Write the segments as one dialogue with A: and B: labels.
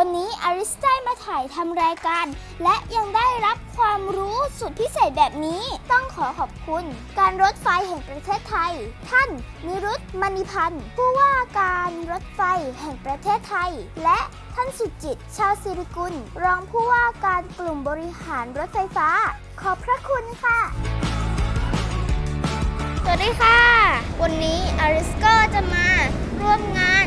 A: วันนี้อาริสได้มาถ่ายทำรายการ และยังได้รับความรู้สุดพิเศษแบบนี้ ต้องขอขอบคุณ การรถไฟแห่งประเทศไทย ท่านนิรุตมณีพันธ์ผู้ว่าการรถไฟแห่งประเทศไทย และท่านสุจิต ชาวสิริกุล รองผู้ว่าการกลุ่มบริหารรถไฟฟ้า ขอบพระคุณค่ะ สวัสดีค่ะ วันนี้อาริสก็จะมาร่วมงาน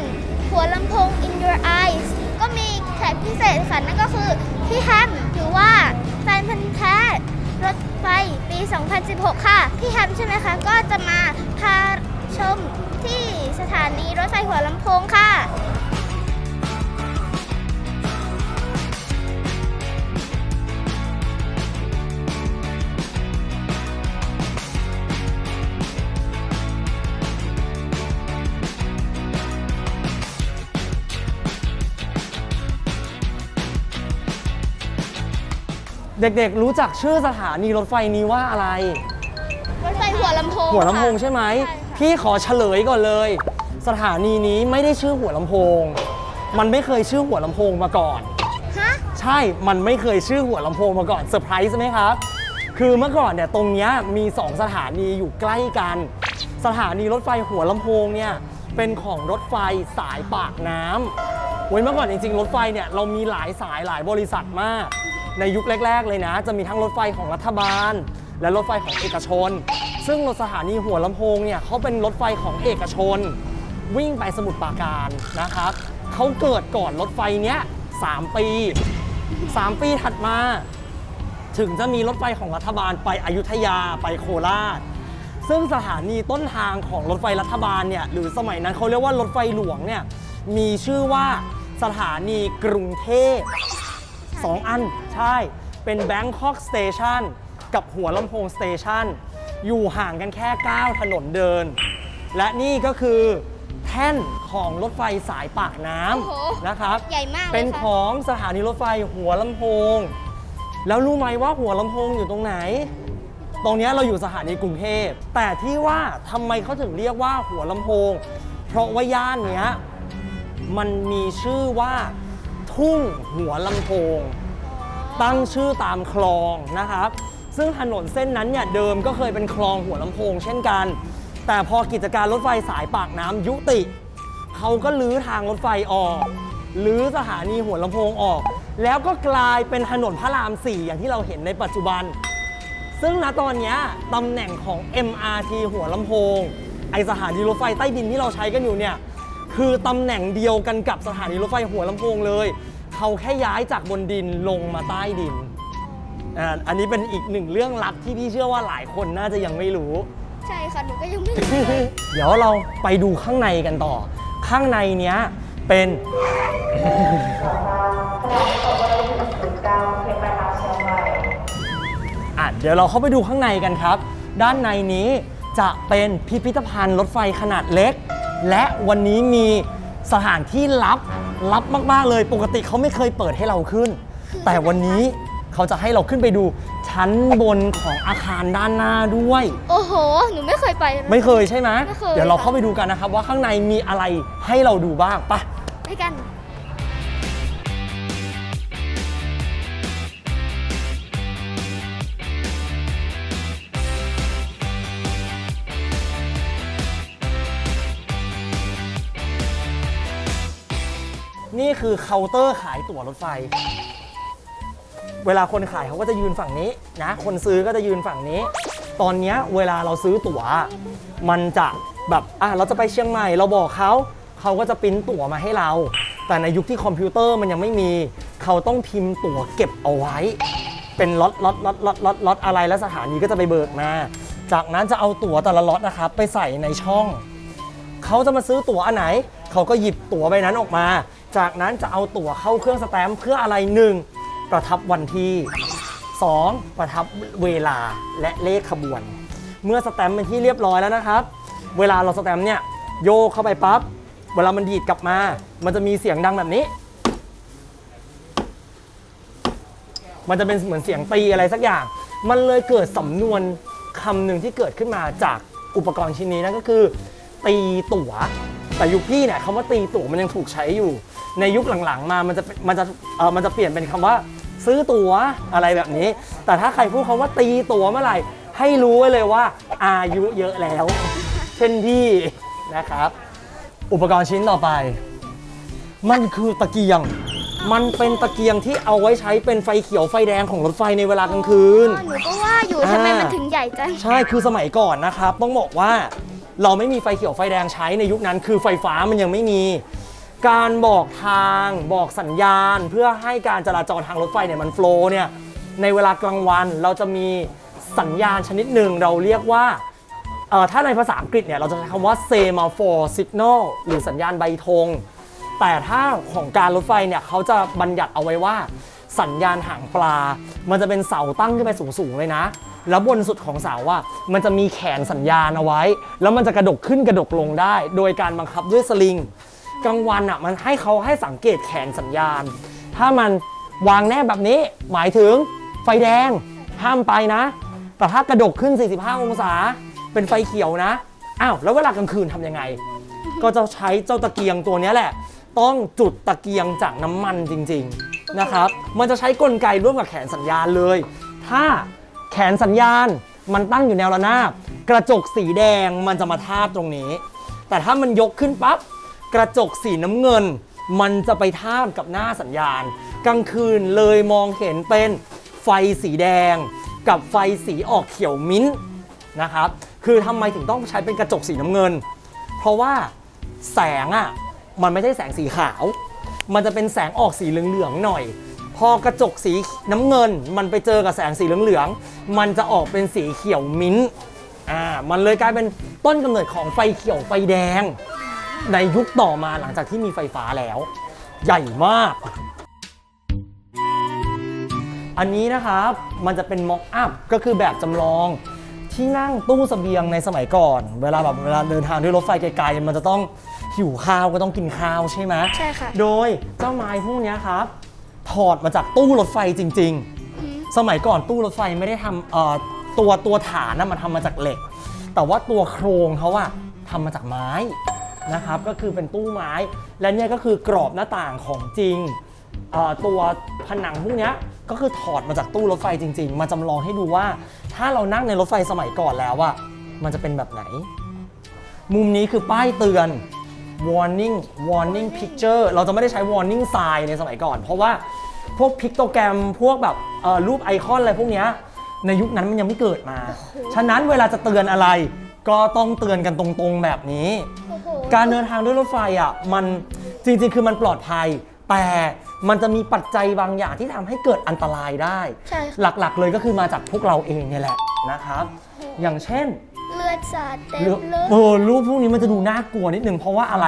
A: หัวลำโพง In Your Eyes มีแขกพิเศษค่ะนั่นก็คือพี่แฮมถือว่าแฟนพันธ์แท้รถไฟปี 2016 ค่ะ พี่แฮมใช่ไหมคะ ก็จะมาพาชมที่สถานีรถไฟหัวลำโพงค่ะ
B: เด็กๆ รู้จักชื่อสถานีรถไฟนี้ว่าอะไร
A: รถไฟหัวลำโพง
B: หัวลำโพงใช่ไหม
A: ใช่ค่ะ
B: พี่ขอเฉลยก่อนเลย สถานีนี้ไม่ได้ชื่อหัวลำโพง มันไม่เคยชื่อหัวลำโพงมาก่อน
A: ฮะ
B: ใช่ มันไม่เคยชื่อหัวลำโพงมาก่อนเซอร์ไพรส์ไหมครับ คือเมื่อก่อนเนี่ยตรงเนี้ยมี2สถานีอยู่ใกล้กัน สถานีรถไฟหัวลำโพงเนี่ยเป็นของรถไฟสายปากน้ำเว้ยเมื่อก่อนจริงๆ รถไฟเนี่ยเรามีหลายสายหลายบริษัทมาก ในยุคแรก ๆ เลยนะ จะมีทั้งรถไฟของรัฐบาล และรถไฟของเอกชน ซึ่งรถสถานีหัวลำโพงเนี่ยเขาเป็นรถไฟของเอกชน วิ่งไปสมุทรปราการนะครับเขาเกิดก่อนรถไฟเนี้ย3ปี3ปีถัดมา ถึงจะมีรถไฟของรัฐบาลไปอยุธยาไปโคราชซึ่งสถานีต้นทางของรถไฟรัฐบาลเนี่ยหรือสมัยนั้นเขาเรียกว่ารถไฟหลวงเนี่ยมีชื่อว่าสถานีกรุงเทพ สองอันใช่ เป็น Bangkok Station กับหัวลำโพง Station อยู่ห่างกันแค่ 9 ถนนเดิน และนี่ก็คือแท่นของรถไฟสายปากน้
A: โอ้โหำ
B: นะครับ
A: ใหญ่มากเลย
B: เป็น
A: ค่ะ
B: ของสถานีรถไฟหัวลำโพง แล้วรู้ไหมว่าหัวลำโพงอยู่ตรงไหน ตรงเนี้ยเราอยู่สถานีกรุงเทพ แต่ที่ว่าทำไมเขาถึงเรียกว่าหัวลำโพง เพราะว่าย่านเนี้ย มันมีชื่อว่า ทุ่งหัวลำโพง ตั้งชื่อตามคลองนะครับ ซึ่งถนนเส้นนั้นเนี่ยเดิมก็เคยเป็นคลองหัวลำโพง เช่นกัน แต่พอกิจการรถไฟสายปากน้ำยุติ เขาก็ลื้อทางรถไฟออกลื้อสถานีหัวลำโพงออก แล้วก็กลายเป็นถนนพระราม 4 อย่างที่เราเห็นในปัจจุบัน ซึ่งณตอนเนี้ยตำแหน่งของ MRT หัวลำโพง ไอสถานีรถไฟใต้ดินที่เราใช้กันอยู่เนี่ย คือตำแหน่งเดียวกันกับสถานีรถไฟหัวลำโพงเลย เขาแค่ย้ายจากบนดินลงมาใต้ดินอ่าอันนี้เป็นอีกหนึ่งเรื่องลับที่พี่เชื่อว่าหลายคนน่าจะยังไม่รู้
A: ใช่ค่ะหนูก็ยังไม่รู้เลย
B: เดี๋ยวเราไปดูข้างในกันต่อ ข้างในเนี้ยเป็น อะเดี๋ยวเราเข้าไปดูข้างในกันครับ ด้านในนี้จะเป็นพิพิธภัณฑ์รถไฟขนาดเล็ก และวันนี้มีสถานที่ลับลับมาก ๆ เลย ปกติเขาไม่เคยเปิดให้เราขึ้น แต่วันนี้เขาจะให้เราขึ้นไปดูชั้นบนของอาคารด้านหน้าด้วย
A: โอ้โห หนูไม่เคยไปเลย
B: ไม่เคยใช่ไหม
A: ไม่เคย
B: เดี๋ยวเราเข้าไปดูกันนะครับว่าข้างในมีอะไรให้เราดูบ้างไปะ
A: ไปกัน
B: นี่คือเคาน์เตอร์ขายตั๋วรถไฟ เวลาคนขายเขาก็จะยืนฝั่งนี้นะ คนซื้อก็จะยืนฝั่งนี้ ตอนเนี้ยเวลาเราซื้อตั๋ว มันจะแบบอะเราจะไปเชียงใหม่ เราบอกเขา เขาก็จะปริ้นตั๋วมาให้เรา แต่ในยุคที่คอมพิวเตอร์มันยังไม่มี เขาต้องพิมพ์ตั๋วเก็บเอาไว้ เป็นล็อตล็อตล็อตล็อตล็อตล็อตอะไรแล้วสถานีก็จะไปเบิกมา จากนั้นจะเอาตั๋วแต่ละล็อตนะครับไปใส่ในช่อง เขาจะมาซื้อตั๋วอันไหน เขาก็หยิบตั๋วใบนั้นออกมา จากนั้นจะเอาตั๋วเข้าเครื่องสแตมป์เพื่ออะไรหนึ่งประทับวันที่ 2. ประทับเวลาและเลขขบวน เมื่อสแตมป์เป็นที่เรียบร้อยแล้วนะครับ เวลาเราสแตมป์เนี่ยโยกเข้าไปปั๊บเวลามันดีดกลับมา มันจะมีเสียงดังแบบนี้ มันจะเป็นเหมือนเสียงตีอะไรสักอย่าง มันเลยเกิดสำนวนคำหนึ่งที่เกิดขึ้นมาจากอุปกรณ์ชิ้นนี้นั่นก็คือ ตีตั๋วแต่ยุคพี่เนี่ยคำว่าตีตั๋วมันยังถูกใช้อยู่ ในยุคหลังๆ มามันจะมันจะเออมันจะเปลี่ยนเป็นคำว่าซื้อตั๋วอะไรแบบนี้ แต่ถ้าใครพูดคำว่าตีตั๋วเมื่อไหร่ ให้รู้ไว้เลยว่า อายุเยอะแล้ว เช่นพี่นะครับ อุปกรณ์ชิ้นต่อไป มันคือตะเกียง มันเป็นตะเกียงที่เอาไว้ใช้เป็นไฟเขียวไฟแดงของรถไฟในเวลากลางคืน
A: อ๋อหนูก็ว่าอยู่ทำไมมันถึงใหญ่จัง
B: ใช่คือสมัยก่อนนะครับ ต้องบอกว่า เราไม่มีไฟเขียวไฟแดงใช้ในยุคนั้น คือไฟฟ้ามันยังไม่มี การบอกทางบอกสัญญาณ เพื่อให้การจราจรทางรถไฟเนี่ยมันโฟล์เนี่ยในเวลากลางวันเราจะมีสัญญาณชนิดหนึ่งเราเรียกว่าเอ่อถ้าในภาษาอังกฤษเนี่ยเราจะใช้คำว่า semaphore signal หรือสัญญาณใบธงแต่ถ้าของการรถไฟเนี่ยเขาจะบัญญัติเอาไว้ว่า สัญญาณหางปลา มันจะเป็นเสาตั้งขึ้นไปสูงๆเลยนะ แล้วบนสุดของเสาอะมันจะมีแขนสัญญาณเอาไว้ แล้วมันจะกระดกขึ้นกระดกลงได้ โดยการบังคับด้วยสลิง กลางวันอะมันให้เขาให้สังเกตแขนสัญญาณ ถ้ามันวางแนบแบบนี้หมายถึงไฟแดงห้ามไปนะ แต่ถ้ากระดกขึ้น 45 องศา เป็นไฟเขียวนะ อ้าว แล้วเวลากลางคืนทำยังไง ก็จะใช้เจ้าตะเกียงตัวนี้แหละ ต้องจุดตะเกียงจากน้ำมันจริง ๆ นะครับ มันจะใช้กลไกร่วมกับแขนสัญญาณเลย ถ้าแขนสัญญาณมันตั้งอยู่แนวระนาบ กระจกสีแดงมันจะมาทาบตรงนี้ แต่ถ้ามันยกขึ้นปั๊บ กระจกสีน้ำเงิน มันจะไปท่าบกับหน้าสัญญาณ กลางคืนเลยมองเห็นเป็นไฟสีแดง กับไฟสีออกเขียวมิ้นท์นะครับ คือทำไมถึงต้องใช้เป็นกระจกสีน้ำเงิน เพราะว่าแสงอะมันไม่ใช่แสงสีขาว มันจะเป็นแสงออกสีเหลืองๆหน่อย พอกระจกสีน้ำเงิน มันไปเจอกับแสงสีเหลืองๆมันจะออกเป็นสีเขียวมิ้นท์อ่ามันเลยกลายเป็นต้นกำเนิดของไฟเขียวไฟแดง ในยุคต่อมาหลังจากที่มีไฟฟ้าแล้ว ใหญ่มาก อันนี้นะครับมันจะเป็นม็อกอัพก็คือแบบจำลองที่นั่งตู้เสบียงในสมัยก่อน เวลาแบบเวลาเดินทางด้วยรถไฟไกลๆ มันจะต้องหิวข้าวก็ต้องกินข้าวใช่ไหม
A: ใช่ค่ะ
B: โดยเจ้าไม้พวกเนี้ยครับ ถอดมาจากตู้รถไฟจริง ๆ สมัยก่อนตู้รถไฟไม่ได้ทำเอ่อตัวตัวฐานนะมันทำมาจากเหล็ก แต่ว่าตัวโครงเขาอะทำมาจากไม้ นะครับ ก็คือเป็นตู้ไม้ และเนี่ยก็คือกรอบหน้าต่างของจริงเอ่อตัวผนังพวกเนี้ยก็คือถอดมาจากตู้รถไฟจริง ๆ มาจำลองให้ดูว่า ถ้าเรานั่งในรถไฟสมัยก่อนแล้วอะมันจะเป็นแบบไหน มุมนี้คือป้ายเตือน warning warning picture เราจะไม่ได้ใช้ warning sign ในสมัยก่อน เพราะว่าพวกพิกโตแกรมพวกแบบเอ่อรูปไอคอนอะไรพวกเนี้ยในยุคนั้นมันยังไม่เกิดมา ฉะนั้นเวลาจะเตือนอะไร ก็ต้องเตือนกันตรงๆแบบนี้
A: โอ้โห
B: การเดินทางด้วยรถไฟอะมันจริงๆ คือมันปลอดภัย แต่มันจะมีปัจจัยบางอย่างที่ทำให้เกิดอันตรายได้
A: ใช่ค่ะ
B: หลักๆเลยก็คือมาจากพวกเราเองเนี่ยแหละนะครับ อย่างเช่น
A: เลือดสาดเต็ม
B: เรื่อง
A: เลย
B: เออรูปพวกนี้มันจะดูน่ากลัวนิดนึงเพราะว่าอะไร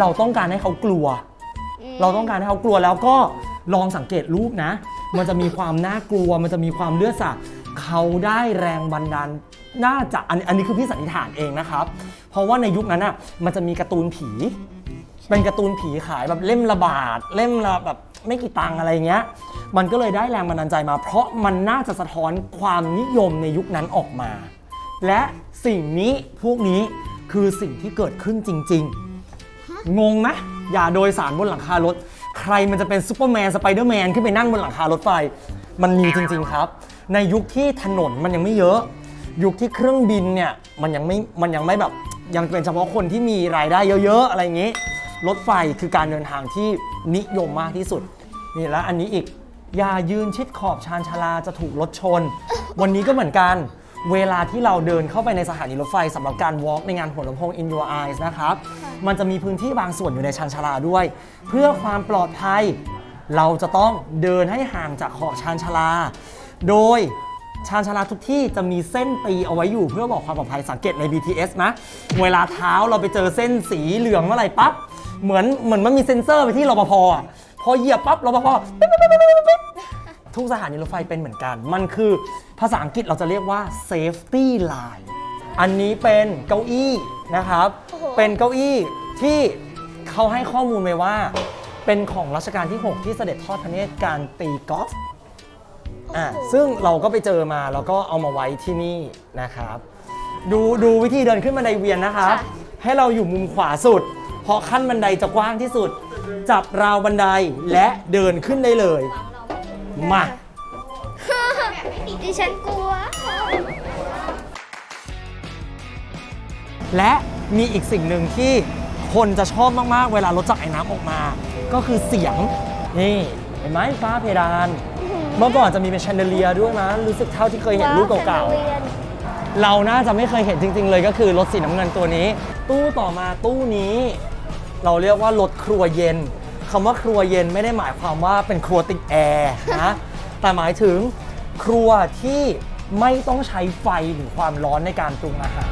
B: เราต้องการให้เขากลัว
A: ม
B: เราต้องการให้เขากลัวแล้วก็ลองสังเกตรูปนะ มันจะมีความน่ากลัว มันจะมีความเลือดสาดเขาได้แรงบันดาล น่าจะอันอันนี้คือพี่สันนิษฐานเองนะครับ เพราะว่าในยุคนั้นอะมันจะมีการ์ตูนผี เป็นการ์ตูนผีขายแบบเล่มละบาท เล่มละแบบไม่กี่ตังอะไรเงี้ย มันก็เลยได้แรงบันดาลใจมา เพราะมันน่าจะสะท้อนความนิยมในยุคนั้นออกมา และสิ่งนี้พวกนี้คือสิ่งที่เกิดขึ้นจริง ๆ งงไหมอย่าโดยสารบนหลังคารถ ใครมันจะเป็นซูเปอร์แมนสไปเดอร์แมนขึ้นไปนั่งบนหลังคารถไฟ มันมีจริง ๆ ครับ ในยุคที่ถนนมันยังไม่เยอะ ยุคที่เครื่องบินเนี่ยมันยังไม่มันยังไม่แบบยังเป็นเฉพาะคนที่มีรายได้เยอะๆ อะไรอย่างนี้ รถไฟคือการเดินทางที่นิยมมากที่สุดนี่แล้วอันนี้อีกอย่ายืนชิดขอบชานชาลาจะถูกรถชน วันนี้ก็เหมือนกัน เวลาที่เราเดินเข้าไปในสถานีรถไฟสำหรับการ walk ในงานหัวลำโพง in your eyes นะครับ มันจะมีพื้นที่บางส่วนอยู่ในชานชาลาด้วย เพื่อความปลอดภัย เราจะต้องเดินให้ห่างจากขอบชานชาลา โดย ชานชาลาทุกที่จะมีเส้นตีเอาไว้อยู่เพื่อบอกความปลอดภัยสังเกตใน BTS นะเวลาเท้าเราไปเจอเส้นสีเหลืองเมื่อไหร่ปั๊บเหมือนเหมือนมันมีเซ็นเซอร์ไปที่รปภอะพอเหยียบปั๊บรปภปิ๊บปิ๊บปิ๊บปิ๊บปิ๊บทุกสถานีรถไฟเป็นเหมือนกัน มันคือภาษาอังกฤษเราจะเรียกว่า safety line อันนี้เป็นเก้าอี้นะครับ
A: โอ้โห
B: เป็นเก้าอี้ที่เขาให้ข้อมูลไว้ว่า เป็นของรัชกาลที่ 6 ที่เสด็จทอดพระเนตรการตีกอล์ฟ อะซึ่งเราก็ไปเจอมาแล้วก็เอามาไว้ที่นี่นะครับ ดูดูวิธีเดินขึ้นบันไดเวียนนะครับ
A: ค่ะ
B: ให้เราอยู่มุมขวาสุดพราะขั้นบันไดจะกว้างที่สุด จับราวบันไดและเดินขึ้นได้เลย มา
A: ดิฉันกลัว
B: และมีอีกสิ่งหนึ่งที่คนจะชอบมาก ๆ เวลารถจากไอ้น้ำออกมา ก็คือเสียง นี่ เห็นไหมฟ้าเพดาน เมื่อก่อนจะมีเป็นแชนเดเลียร์ด้วยมั้ยรู้สึกเท่าที่เคยเห็นรูปเก่าๆ เราน่าจะไม่เคยเห็นจริง ๆ เลยก็คือรถสีน้ำเงินตัวนี้ ตู้ต่อมาตู้นี้ เราเรียกว่ารถครัวเย็นคำว่าครัวเย็นไม่ได้หมายความว่าเป็นครัวติดแอร์นะแต่หมายถึงครัวที่ไม่ต้องใช้ไฟหรือความร้อนในการปรุงอาหาร